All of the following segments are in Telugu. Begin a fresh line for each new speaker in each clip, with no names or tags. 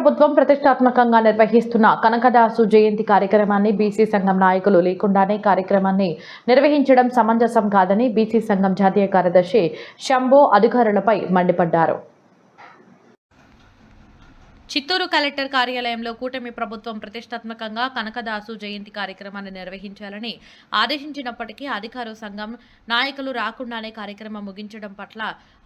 ప్రభుత్వం ప్రతిష్టాత్మకంగా నిర్వహిస్తున్న కనకదాసు జయంతి కార్యక్రమాన్ని బీసీ సంఘం నాయకులు లేకుండానే కార్యక్రమాన్ని నిర్వహించడం సమంజసం కాదని బీసీ సంఘం జాతీయ కార్యదర్శి శంభో అధికారులపై మండిపడ్డారు. చిత్తూరు కలెక్టర్ కార్యాలయంలో కూటమి ప్రభుత్వం ప్రతిష్టాత్మకంగా కనకదాసు జయంతి కార్యక్రమాన్ని నిర్వహించాలని ఆదేశించినప్పటికీ అధికార సంఘం నాయకులు రాకుండానే కార్యక్రమం ముగించడం పట్ల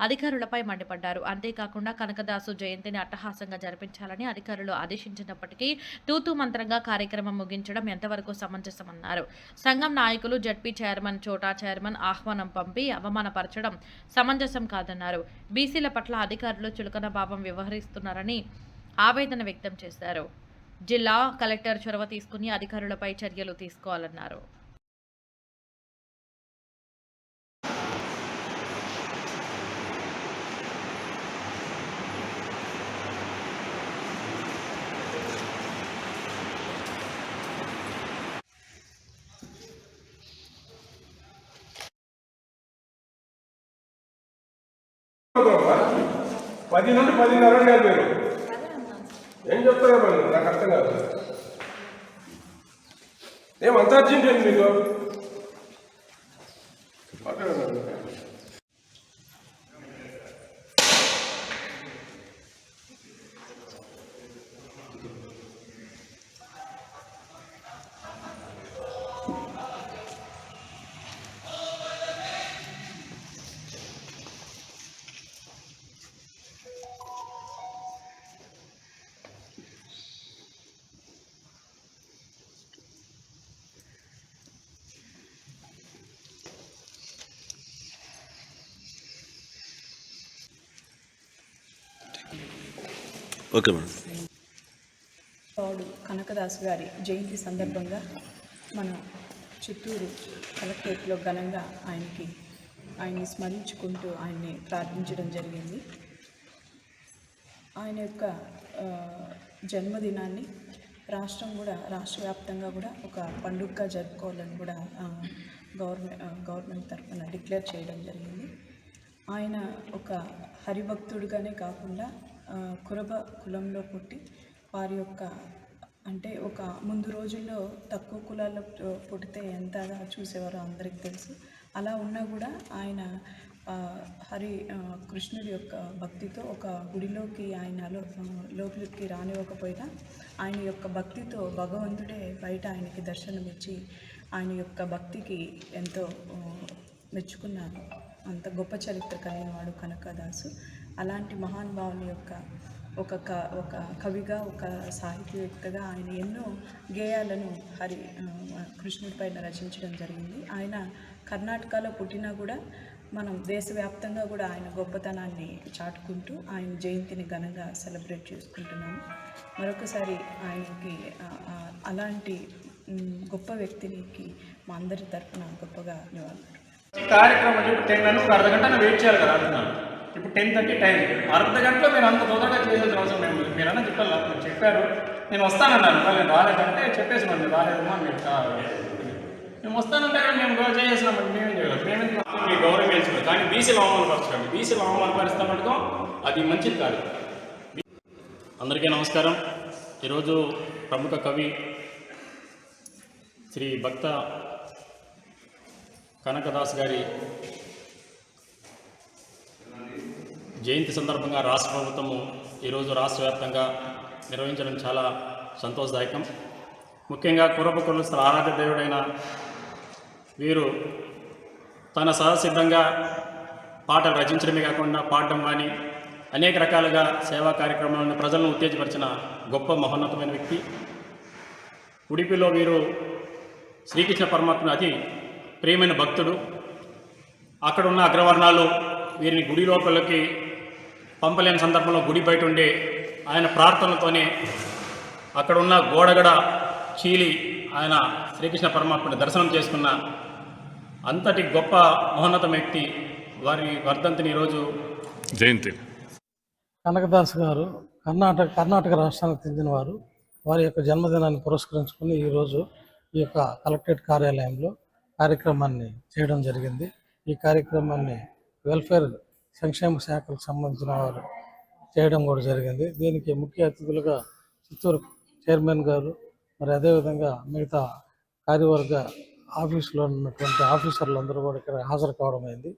అధికారులపై మండిపడ్డారు. అంతేకాకుండా కనకదాసు జయంతిని అట్టహాసంగా జరిపించాలని అధికారులు ఆదేశించినప్పటికీ తూతూ మంత్రంగా కార్యక్రమం ముగించడం ఎంతవరకు సమంజసమన్నారు. సంఘం నాయకులు జడ్పీ చైర్మన్ చోటా చైర్మన్ ఆహ్వానం పంపి అవమానపరచడం సమంజసం కాదన్నారు. బీసీల పట్ల అధికారులు చులకన భావం వ్యవహరిస్తున్నారని ఆవేదన వ్యక్తం చేశారు. జిల్లా కలెక్టర్ చొరవ తీసుకుని అధికారులపై చర్యలు తీసుకోవాలన్నారు.
పది నుండి పదిన్నర గారు ఏం చెప్తున్నారు మరి? నాకు అర్థం కాదు. ఏం అంత అర్జెంట్ ఏంటి మీకు? మాట్లాడండి.
Okay madam.
పౌడు కనకదాస్ గారి జయంతి సందర్భంగా మన చిత్తూరు కలెక్టరేట్లో ఘనంగా ఆయనకి ఆయన్ని స్మరించుకుంటూ ఆయన్ని ప్రార్థించడం జరిగింది. ఆయన యొక్క జన్మదినాన్ని రాష్ట్రం కూడా రాష్ట్ర వ్యాప్తంగా కూడా ఒక పండుగగా జరుపుకోవాలని కూడా గవర్నమెంట్ గవర్నమెంట్ తరఫున డిక్లేర్ చేయడం జరిగింది. ఆయన ఒక హరిభక్తుడుగానే కాకుండా కురబ కులంలో పుట్టి వారి యొక్క అంటే ఒక ముందు రోజుల్లో తక్కువ కులాల్లో పుడితే ఎంతగా చూసేవారో అందరికీ తెలుసు. అలా ఉన్నా కూడా ఆయన హరి కృష్ణుడి యొక్క భక్తితో ఒక గుడిలోకి ఆయన లోపలికి రానివ్వకపోయినా ఆయన యొక్క భక్తితో భగవంతుడే బయట ఆయనకి దర్శనమిచ్చి ఆయన యొక్క భక్తికి ఎంతో మెచ్చుకున్నాను మెచ్చుకున్నారు అంత గొప్ప చరిత్ర కలిగిన వాడు కనకదాసు. అలాంటి మహానుభావుని యొక్క ఒక క ఒక కవిగా ఒక సాహితీవేత్తగా ఆయన ఎన్నో గేయాలను హరి కృష్ణుడి పైన రచించడం జరిగింది. ఆయన కర్ణాటకలో పుట్టినా కూడా మనం దేశవ్యాప్తంగా కూడా ఆయన గొప్పతనాన్ని చాటుకుంటూ ఆయన జయంతిని ఘనంగా సెలబ్రేట్ చేసుకుంటున్నాము. మరొకసారి ఆయనకి అలాంటి గొప్ప వ్యక్తికి మా అందరి తరఫున గొప్పగా నివాళులు
కార్యక్రమం టెన్ మినిట్స్ అర్ధ గంట వెయిట్ చేయాలి కదా అంటున్నాను. ఇప్పుడు టెన్ థర్టీ టైం అర్ధ గంటలో మీరు అంత తొందరగా చేయాల్సిన అవసరం లేదు. మీరు అన్న చెప్పాలి? నాకు మీరు చెప్పారు. నేను వస్తానన్నాను. నేను రాలేదంటే చెప్పేసి మరి రాలేదమ్మా మీరు కాదు. మేము వస్తానంటే కానీ మేము గౌరవ చేసేసినామండి మేమేం చేయలేదు మేమేం మీ గౌరవం వేసుకోవాలి కానీ బీసీలు అవమానపరచండి బీసీలు అవమానపరిస్తే మటుకు అది మంచిది కాదు. అందరికీ నమస్కారం. ఈరోజు ప్రముఖ కవి శ్రీ భక్త కనకదాస్ గారి జయంతి సందర్భంగా రాష్ట్ర ప్రభుత్వము ఈరోజు రాష్ట్ర వ్యాప్తంగా నిర్వహించడం చాలా సంతోషదాయకం. ముఖ్యంగా కురపకులస్తుల ఆరాధ్య దేవుడైన వీరు తన సహసిద్ధంగా పాటలు రచించడమే కాకుండా పాడడం కానీ అనేక రకాలుగా సేవా కార్యక్రమాలను ప్రజలను ఉత్తేజపరిచిన గొప్ప మహోన్నతమైన వ్యక్తి. ఉడిపిలో వీరు శ్రీకృష్ణ పరమాత్మ అతి ప్రియమైన భక్తుడు. అక్కడ ఉన్న అగ్రవర్ణాలు వీరిని గుడి లోపలికి పంపలేని సందర్భంలో గుడి బయట ఉండే ఆయన ప్రార్థనలతోనే అక్కడ ఉన్న గోడగడ చీలి ఆయన శ్రీకృష్ణ పరమాత్మని దర్శనం చేసుకున్న అంతటి గొప్ప మహోన్నత వ్యక్తి వారి వర్ధంతిని ఈరోజు
జయంతి.
కనకదాస్ గారు కర్ణాటక కర్ణాటక రాష్ట్రానికి చెందినవారు వారి యొక్క జన్మదినాన్ని పురస్కరించుకుని ఈరోజు ఈ యొక్క కలెక్టరేట్ కార్యాలయంలో కార్యక్రమాన్ని చేయడం జరిగింది. ఈ కార్యక్రమాన్ని వెల్ఫేర్ సంక్షేమ శాఖకు సంబంధించిన వారు చేయడం కూడా జరిగింది. దీనికి ముఖ్య అతిథులుగా చిత్తూరు చైర్మన్ గారు మరి అదేవిధంగా మిగతా కార్యవర్గ ఆఫీసులో ఉన్నటువంటి ఆఫీసర్లు అందరూ కూడా ఇక్కడ హాజరు కావడం అయింది.